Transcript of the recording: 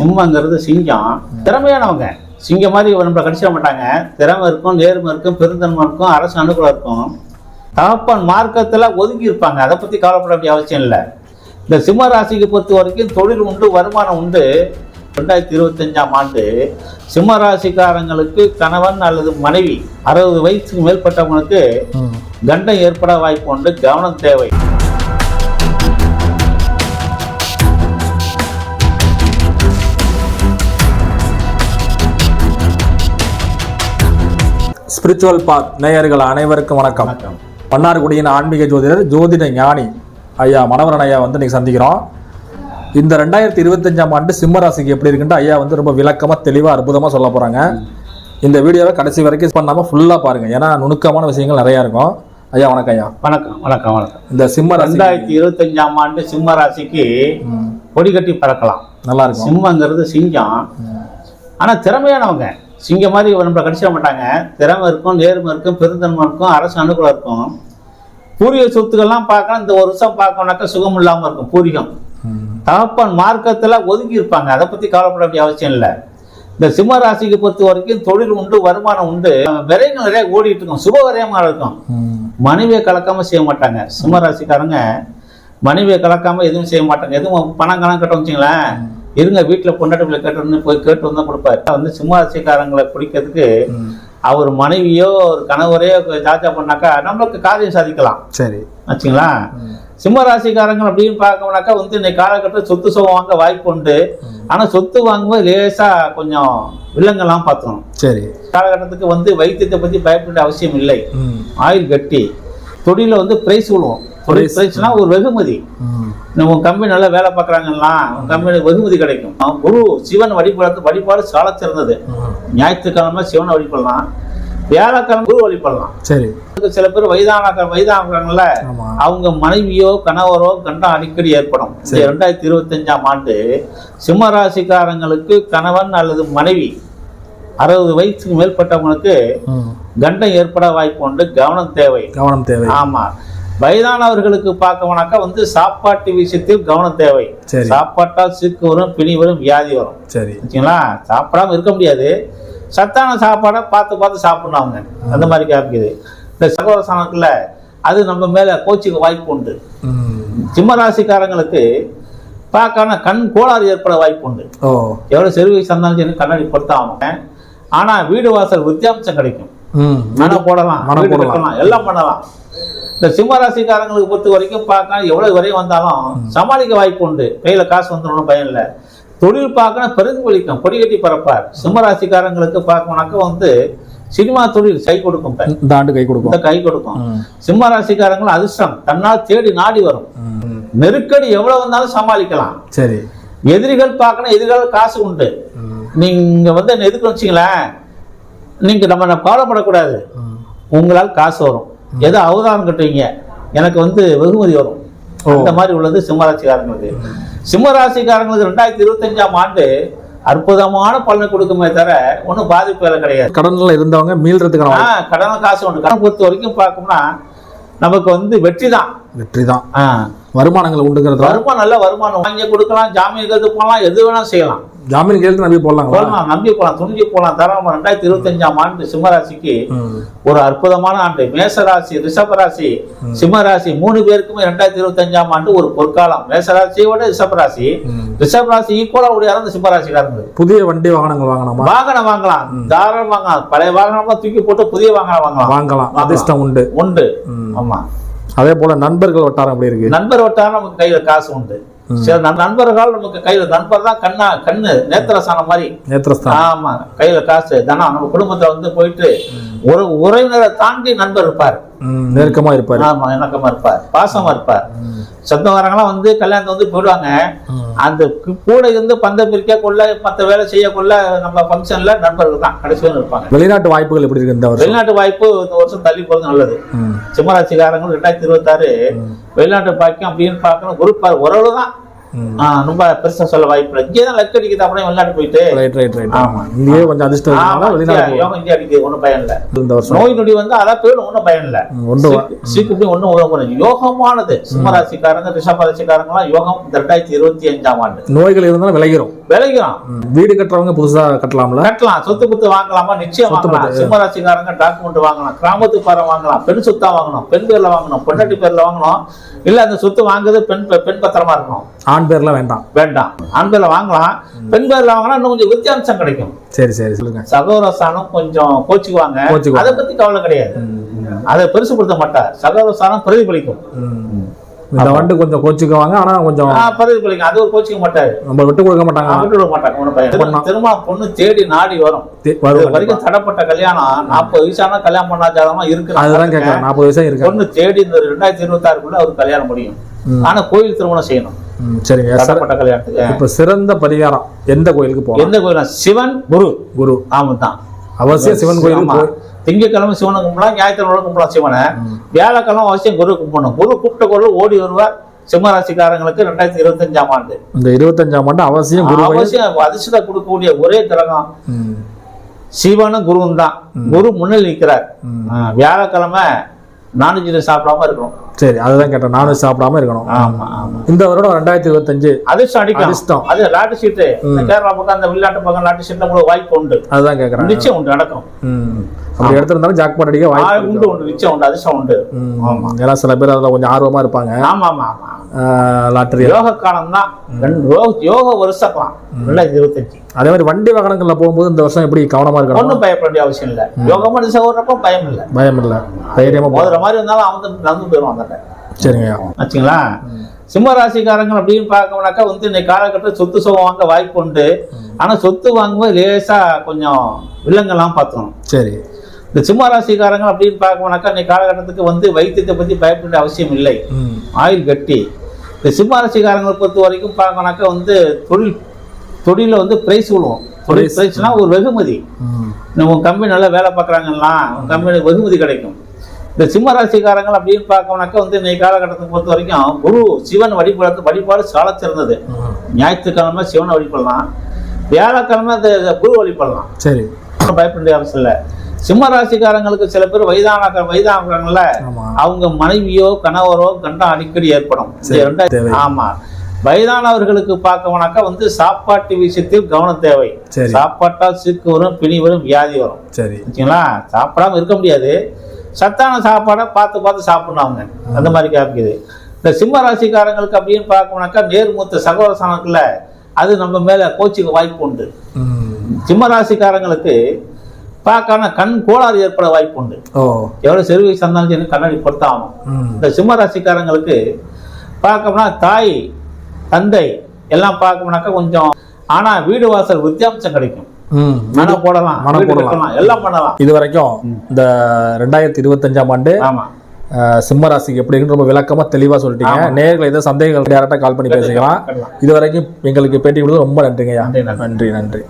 சிம்மங்கிறது சிங்கம். திறமையானவங்க. சிங்கம் மாதிரி நம்மளை கடிச்சிட மாட்டாங்க. திறமை இருக்கும் நேர்மை இருக்கும் பெருந்தன்மை இருக்கும் அரசு அனுகூலம் இருக்கும். தகப்பன் மார்க்கத்துல ஒதுங்கி இருப்பாங்க. அதை பத்தி கவலைப்பட வேண்டிய அவசியம் இல்லை. இந்த சிம்ம ராசிக்கு பொறுத்த வரைக்கும் தொழில் உண்டு வருமானம் உண்டு. ரெண்டாயிரத்தி இருபத்தஞ்சாம் ஆண்டு சிம்ம ராசிக்காரங்களுக்கு கணவன் அல்லது மனைவி அறுபது வயசுக்கு மேற்பட்டவங்களுக்கு. கண்டம் ஏற்பட வாய்ப்பு உண்டு. கவனம் தேவை. ஸ்பிரிச்சுவல் பாத் நேயர்கள் அனைவருக்கும் வணக்கம். மன்னார்குடியின் ஆன்மீக ஜோதிடர் ஜோதிட ஞானி ஐயா மனவரன் ஐயா வந்து இன்னைக்கு சந்திக்கிறோம். இந்த ரெண்டாயிரத்தி இருபத்தஞ்சாம் ஆண்டு சிம்ம ராசிக்கு எப்படி இருக்குன்ட்டு ஐயா வந்து ரொம்ப விளக்கமா தெளிவா அற்புதமா சொல்ல போறாங்க. இந்த வீடியோவை கடைசி வரைக்கும் பண்ணாம ஃபுல்லா பாருங்க. ஏன்னா நுணுக்கமான விஷயங்கள் நிறைய இருக்கும். ஐயா வணக்கம் ஐயா. வணக்கம் வணக்கம் வணக்கம். இந்த சிம்ம ரெண்டாயிரத்தி இருபத்தஞ்சாம் ஆண்டு சிம்ம ராசிக்கு கொடி கட்டி பறக்கலாம். நல்லா இருக்கும். சிம்மங்கிறது சிங்கம். ஆனா திறமையானவங்க. சிங்க மாதிரி நம்மளை கடிச்சிட மாட்டாங்க. திறமை இருக்கும் நேர்மை இருக்கும் பெருந்தன்மை இருக்கும் அரசு அனுகூலம் இருக்கும். பூரிய சொத்துக்கள்லாம் பார்க்கலாம் இந்த ஒரு வருஷம் பார்க்கணும்னாக்கா சுகம் இல்லாம இருக்கும் பூரியம் தகப்பன் மார்க்கத்துல ஒதுங்கி இருப்பாங்க. அதை பத்தி கவலைப்பட வேண்டிய அவசியம் இல்லை. இந்த சிம்ம ராசிக்கு பொறுத்த வரைக்கும் தொழில் உண்டு வருமானம் உண்டு. விரைகள் நிறைய ஓடிட்டு இருக்கும். சுப விரயமாக இருக்கும். மனைவியை கலக்காம செய்ய மாட்டாங்க. சிம்ம ராசிக்காரங்க மனைவியை கலக்காம எதுவும் செய்ய மாட்டாங்க. எதுவும் பணம் கணக்கு கட்ட வச்சுங்களேன். இருங்க வீட்டில் பொண்டாட்டிகளை கேட்டு போய் கேட்டு வந்தா கொடுப்பாரு. வந்து சிம்ம ராசிக்காரங்களை பிடிக்கிறதுக்கு. அவர் மனைவியோ ஒரு கணவரையோ ஜாஜா பண்ணாக்கா நம்மளுக்கு காரியம் சாதிக்கலாம். சரி. ஆச்சுங்களா? சிம்ம ராசிக்காரங்க அப்படின்னு பார்க்கணும்னாக்கா வந்து இன்னைக்கு காலகட்டத்தில் சொத்து சுகம் வாங்க வாய்ப்பு உண்டு. ஆனா சொத்து வாங்கும்போது லேசா கொஞ்சம் வில்லங்கெல்லாம் பார்த்தோம் சரி. காலகட்டத்துக்கு வந்து வைத்தியத்தை பத்தி பயப்பட அவசியம் இல்லை. ஆயில் கட்டி. தொழில வந்து பிரைஸ் தொழில் பிரைஸ்னா ஒரு வெகுமதி. நம்ம கம்பெனி நல்லா வேலை பார்க்குறாங்கன்னா கம்பெனி வெகுமதி கிடைக்கும். குரு சிவன் வழிபாடு வழிபாடு சால சிறந்தது. ஞாயிற்றுக்கிழமை சிவனை வழிபடலாம். வியாழக்கிழமை குரு வழிபடலாம். சரி. சில பேர் வயதான வயதானவங்கள்ல ஆமா. அவங்க மனைவியோ கணவரோ கண்டம் அடிக்கடி ஏற்படும். இந்த ரெண்டாயிரத்தி இருபத்தஞ்சாம் ஆண்டு சிம்ம ராசிக்காரங்களுக்கு கணவன் அல்லது மனைவி அறுபது வயசுக்கு மேற்பட்டவங்களுக்கு கண்டம் ஏற்பட வாய்ப்பு உண்டு. கவனம் தேவை. கவனம் தேவை. ஆமா. வயதானவர்களுக்கு பார்க்கணும்னாக்கா வந்து சாப்பாட்டு விஷயத்தில் கவனம் தேவை. சாப்பாட்டால் சிக்கு வரும் பிணி வரும் வியாதி வரும். சரி. சரிங்களா? சாப்பிடாம இருக்க முடியாது. சத்தான சாப்பாடை பார்த்து பார்த்து சாப்பிடணும் அவங்க. அந்த மாதிரி காமிக்குது. இந்த சகோதர சாணக்குள்ள அது நம்ம மேல கோச்சிக்கு வாய்ப்பு உண்டு. சிம்ம ராசிக்காரங்களுக்கு பார்க்காம கண் கோளாறு ஏற்பட வாய்ப்பு உண்டு. எவ்வளவு செரு வயசு இருந்தாலும் சரி கண்ணாடி பொருத்தாம ஆனா வீடு வாசல் வித்தியாசம் கிடைக்கும். ம். மனை போடலாம் எல்லாம் பண்ணலாம். இந்த சிம்ம ராசிக்காரங்களுக்கு பொறுத்த வரைக்கும் பார்க்க எவ்வளவு வரையும் வந்தாலும் சமாளிக்க வாய்ப்பு உண்டு. கையில காசு வந்துடும் பயம் இல்லை. தொழில் பார்க்கணும் பிரதிபலிக்கும் கொடி கட்டி பறப்பார். சிம்ம ராசிக்காரங்களுக்கு பார்க்கணும்னாக்க வந்து சினிமா தொழில் கை கொடுக்கும். இந்த ஆண்டு கை கொடுக்கும். கை கொடுக்கும். சிம்ம ராசிக்காரங்களும் அதிர்ஷ்டம். தன்னால் தேடி நாடி வரும். நெருக்கடி எவ்வளவு வந்தாலும் சமாளிக்கலாம். சரி. எதிரிகள் பார்க்கணும் எதிரிகள் காசு உண்டு. நீங்க வந்து எதுக்கு வச்சுங்களேன் நீங்க நம்ம கவலைப்படக்கூடாது. உங்களால் காசு வரும். எதோ அவதாரம் கட்டுவீங்க எனக்கு வந்து வெகுமதி வரும். ஓ. அந்த மாதிரி உள்ளது சிம்மராசிக்காரங்களுக்கு. சிம்மராசிக்காரங்களுக்கு ரெண்டாயிரத்தி இருபத்தஞ்சாம் ஆண்டு அற்புதமான பலனை கொடுக்குமே தவிர ஒன்றும் பாதிப்பு வேலை கிடையாது. கடன்ல இருந்தவங்க மீள்றதுக்கான கடன் காசு உண்டு. கடன் பொறுத்த வரைக்கும் பார்க்கணும்னா நமக்கு வந்து வெற்றி தான் வெற்றி தான் வருமானங்கள் உண்டுங்கிறதுல வருமானம் நல்ல வருமானம். வாங்கி கொடுக்கலாம் ஜாமீன் எடுத்து போகலாம் எது வேணா செய்யலாம். ஜாமீன் கேட்டு நம்பி போடலாங்களா? போகலாம் நம்பி போகலாம் துணிஞ்சு போகலாம் தாராளமா ரெண்டாயிரத்தி இருபத்தஞ்சாம் ஆண்டு சிம்மராசிக்கு ஒரு அற்புதமான ஆண்டு. மேசராசி ரிஷபராசி சிம்மராசி மூணு பேருக்குமே ரெண்டாயிரத்தி இருபத்தஞ்சாம் ஆண்டு ஒரு பொற்காலம். மேசராசியோட ரிஷபராசி. ரிஷபராசி ஈக்குவலா உடையாத இந்த சிம்மராசிக்காரங்க புதிய வண்டி வாகனங்கள் வாங்கணுமா? வாகனம் வாங்கலாம். தாராளம் வாங்கலாம். பழைய வாகனம்லாம் தூக்கி போட்டு புதிய வாகனம் வாங்கலாம். வாங்கலாம். அதிர்ஷ்டம் உண்டு. உண்டு. ஆமா. அதே போல நண்பர்கள் வட்டாரம் எப்படி இருக்கு? நண்பர் வட்டாரம் நமக்கு கையில காசு உண்டு. சில நண்- நண்பர்கள் நமக்கு கையில நண்பர் தான் கண்ணா கண்ணு நேத்திரசானம் மாதிரி. நேத்திரஸ்தானம். ஆமா கையில காசு. தனம் நம்ம குடும்பத்துல வந்து போயிட்டு ஒரு உறவினரை தாண்டி நண்பர் இருப்பார். நெருக்கமா இருப்பாரு. ஆமா இணக்கமா இருப்பார். பாசமா இருப்பார். சொந்தக்காரங்களாம் வந்து கல்யாணத்தை வந்து போயிடுவாங்க. அந்த கூட இருந்து பந்த பிரிக்க கொள்ள மத்த வேலை செய்யக்குள்ள நம்ம ஃபங்க்ஷன்ல நண்பர்கள் தான். கடைசி வரையும் இருப்பாங்க. வெளிநாட்டு வாய்ப்புகள் எப்படி இருக்கு இந்த வெளிநாட்டு வாய்ப்பு இந்த வருஷம் தள்ளி போறது நல்லது. சிம்மராசிக்காரங்க ரெண்டாயிரத்தி இருபத்தாறு வெளிநாட்டு பாக்கியம் அப்படின்னு பார்க்கணும். குரூப் ஓரளவு தான் ரொம்ப பெருசா சொல்ல வாய்ப்பு இங்கே தான் லக் அடிக்குது அப்படியே வெளிநாட்டு போயிட்டு. ரைட் ரைட் ரைட் ஆமா. இங்கேயே கொஞ்சம் அதிர்ஷ்டம் யோகம் இந்தியா அடிக்குது ஒன்றும் பயன் இல்லை. இந்த வருஷம். நோய் நொடி வந்து அதான் போயிடும் ஒன்றும் பயன் இல்லை. ஒன்று சீக்கிரமே ஒன்றும் உதவும் யோகமானது. சிம்மராசிக்காரங்க ரிஷபராசிக்காரங்களாம் யோகம் இந்த ரெண்டாயிரத்தி இருபத்தி அஞ்சாம் ஆண்டு. நோய்கள் இருந்தாலும் விளைகிறோம் விளைக்கிறோம் ம். வீடு கட்டுறவங்க புதுசா கட்டலாம்ல? கட்டலாம். சொத்து புத்து வாங்கலாமா? நிச்சயம் வாங்கலாம். சிம்மராசிக்காரங்க டாக்குமெண்ட் வாங்கலாம் கிராமத்து பாரம் வாங்கலாம். பெண் சொத்தா வாங்கணும். பெண் பேர்ல வாங்கணும். பொண்டாட்டி பேர்ல வாங்கணும். இல்ல அந்த சொத்து வாங்குறது பெண் பெண் பத்திரமா இருக்கணும். ஆண் பேர்லாம் வேண்டாம். வேண்டாம். ஆண் பேர்ல வாங்கலாம். பெண் பேர்ல வாங்கினா இன்னும் கொஞ்சம் வித்தியாசம் கிடைக்கும். சரி சரி. சொல்லுங்க. சகோதரஸ்தானம் கொஞ்சம் கோச்சுக்குவாங்க. அதை பத்தி கவலை கிடையாது. அதை பெருசுப்படுத்த மாட்டார். சகோதரஸ்தானம் பிரதிபலிக்கும். இந்த வண்டு கொஞ்சம் கோச்சுக்குவாங்க ஆனா கொஞ்சம் ஆ, பிரதிபலிக்கும் அது ஒரு கோச்சிக்க மாட்டாரு. நம்ம விட்டு கொடுக்க மாட்டாங்க. விட்டு விட மாட்டாங்க. திரும்ப பொண்ணு தேடி நாடி வரும். வரைக்கும் தடப்பட்ட கல்யாணம். நாற்பது வயசானா கல்யாணம் பண்ணாச்சாதமா இருக்கு. அதுதான் கேட்கறேன் நாற்பது வயசா இருக்கு. பொண்ணு தேடி இந்த ரெண்டாயிரத்தி இருபத்தி ஆறுக்குள்ள அவர் கல்யாணம் முடியும். ஆனா கோயில் திருமணம் செய்யணும். சரிங்க. சார் தடப்பட்ட கல்யாணத்துக்கு. இப்ப சிறந்த பரிகாரம் எந்த கோயிலுக்கு போகலாம்? எந்த கோயில் சிவன் குரு குரு. ஆமாம் தான். அவசியம் சிவன். போய் திங்கட்கிழமை சிவனை கும்பிடலாம் ஞாயிற்றுக்கிழமை கும்பிடலாம் சிவனை. வியாழக்கிழமை அவசியம் குரு கும்பிடணும். குரு கூப்பிட்ட குரு ஓடி வருவார் சிம்மராசிக்காரங்களுக்கு ரெண்டாயிரத்தி இருபத்தஞ்சாம் ஆண்டு. இந்த இருபத்தஞ்சாம் ஆண்டு அவசியம் குரு கோயில். அவசியம் அதிர்ஷ்டத்தை கொடுக்கக்கூடிய ஒரே கிரகம். சிவனும் குருவும் தான். குரு முன்னில் நிற்கிறார் வியாழக்கிழமை நான்வெஜ் சாப்பிடாம இருக்கணும். சரி அதுதான் கேட்டேன். நானும் சாப்பிடாம இருக்கணும். ஆமா ஆமா. இந்த வருடம் ரெண்டாயிரத்தி இருபத்தஞ்சு அதிர்ஷ்டம் அடிக்கும். அதிர்ஷ்டம். அது லாட்டு சீட்டு. கேரளா பக்கம் அந்த வெளிநாட்டு பக்கம் லாட்டு சீட்ல கூட வாய்ப்பு உண்டு. அதுதான் கேட்கறேன் நிச்சயம் உண்டு நடக்கும். ம். அப்படி எடுத்திருந்தாலும் ஜாக்பாட் அடிக்க ஆ, வாய்ப்பு உண்டு உண்டு. நிச்சயம் உண்டு அதிர்ஷ்டம் உண்டு. ம். ஏன்னா சில பேர் அதுல கொஞ்சம் ஆர்வமா இருப்பாங்க. ஆமா ஆமா ஆமா லாட்டரி. யோக காலம் தான் யோக வருஷக்கலாம் ரெண்டாயிரத்தி இருபத்தஞ்சு. அதே மாதிரி வண்டி வாகனங்கள்ல போகும்போது இந்த வருஷம் எப்படி கவனமா இருக்கணும்? ஒன்றும் பயப்பட வேண்டிய அவசியம் இல்லை. யோகமா ஓடுறப்ப பயம் இல்லை பயம் இல்ல. தைரியமா போ மோதுற மாதிரி இருந்தாலும் அவன் நடந்து போயிடுவான் அந்த சரிங்க ஆச்சுங்களா? சிம்ம ராசிக்காரங்க அப்படின்னு பார்க்கணும்னாக்கா வந்து இன்னைக்கு காலகட்டத்தில் சொத்து சுகம் வாங்க வாய்ப்பு உண்டு. ஆனா சொத்து வாங்கும்போது லேசா கொஞ்சம் வில்லங்கெல்லாம் பார்த்துக்கணும். சரி. இந்த சிம்ம ராசிக்காரங்க அப்படின்னு பார்க்கணும்னாக்கா இன்னைக்கு காலகட்டத்துக்கு வந்து வைத்தியத்தை பத்தி பயப்பட அவசியம் இல்லை. ம். ஆயுள் கட்டி. இந்த சிம்ம ராசிக்காரங்களை பொறுத்த வரைக்கும் பார்க்கணும்னாக்கா வந்து தொழில் தொழில வந்து பிரைஸ் விழுவோம் தொழில் Prize. பிரைஸ்னா ஒரு வெகுமதி. உன் கம்பெனி நல்லா வேலை பார்க்குறாங்கன்னா உன் கம்பெனி வெகுமதி கிடைக்கும். இந்த சிம்ம ராசிக்காரங்கள் அப்படின்னு பார்க்கணும்னாக்கா வந்து இன்னைக்கு காலகட்டத்தை பொறுத்த வரைக்கும் குரு சிவன் வழிபாடு வழிபாடு சால சிறந்தது. ஞாயிற்றுக்கிழமை சிவனை வழிபடலாம். வியாழக்கிழமை இந்த குரு வழிபடலாம். சரி. பயப்பட அவசியம் இல்லை. சிம்ம ராசிக்காரங்களுக்கு சில பேர் வயதான வயதானவங்கள ஆமா. அவங்க மனைவியோ கணவரோ கண்டம் அடிக்கடி ஏற்படும். ஆமா. வயதானவர்களுக்கு பார்க்கணும்னாக்கா வந்து சாப்பாட்டு விஷயத்தில் கவனம் தேவை. சாப்பாட்டால் சீக்கு வரும் பிணி வரும் வியாதி வரும். சரி. சரிங்களா சாப்பிடாம இருக்க முடியாது. சத்தான சாப்பாடை பார்த்து பார்த்து சாப்பிடணும் அவங்க அந்த மாதிரி காமிக்குது இந்த சிம்ம ராசிக்காரங்களுக்கு அப்படின்னு பார்க்கணும்னாக்கா நேர்மூத்த சகோதர சனக்குள்ள அது நம்ம மேல கோச்சிக்கு வாய்ப்பு உண்டு. சிம்ம ராசிக்காரங்களுக்கு பார்க்காம கண் கோளாறு ஏற்பட வாய்ப்பு உண்டு சிறு வயசு இருந்தாலும் சரி கண்ணாடி பொருத்தாகணும் ம். இந்த சிம்ம ராசிக்காரங்களுக்கு பார்க்கணும்னா தாய் தந்தை எல்லாம் பார்க்கணும்னாக்கா கொஞ்சம் ஆனா வீடு வாசல் வித்தியாசம் கிடைக்கும். மன போடலாம். மனை போடலாம். எல்லாம் பண்ணலாம். இது வரைக்கும் இந்த ரெண்டாயிரத்தி இருபத்தஞ்சாம் ஆண்டு ஆமா. சிம்ம ராசிக்கு எப்படி இருக்குன்னு ரொம்ப விளக்கமா தெளிவா சொல்லிட்டீங்க. நேர்களை ஏதாவது சந்தேகங்கள் டேரக்டா கால் பண்ணி பேசிக்கலாம். இது வரைக்கும் எங்களுக்கு பேட்டி கொடுத்து ரொம்ப நன்றிங்கய்யா. நன்றி, நன்றி. நன்றி நன்றி.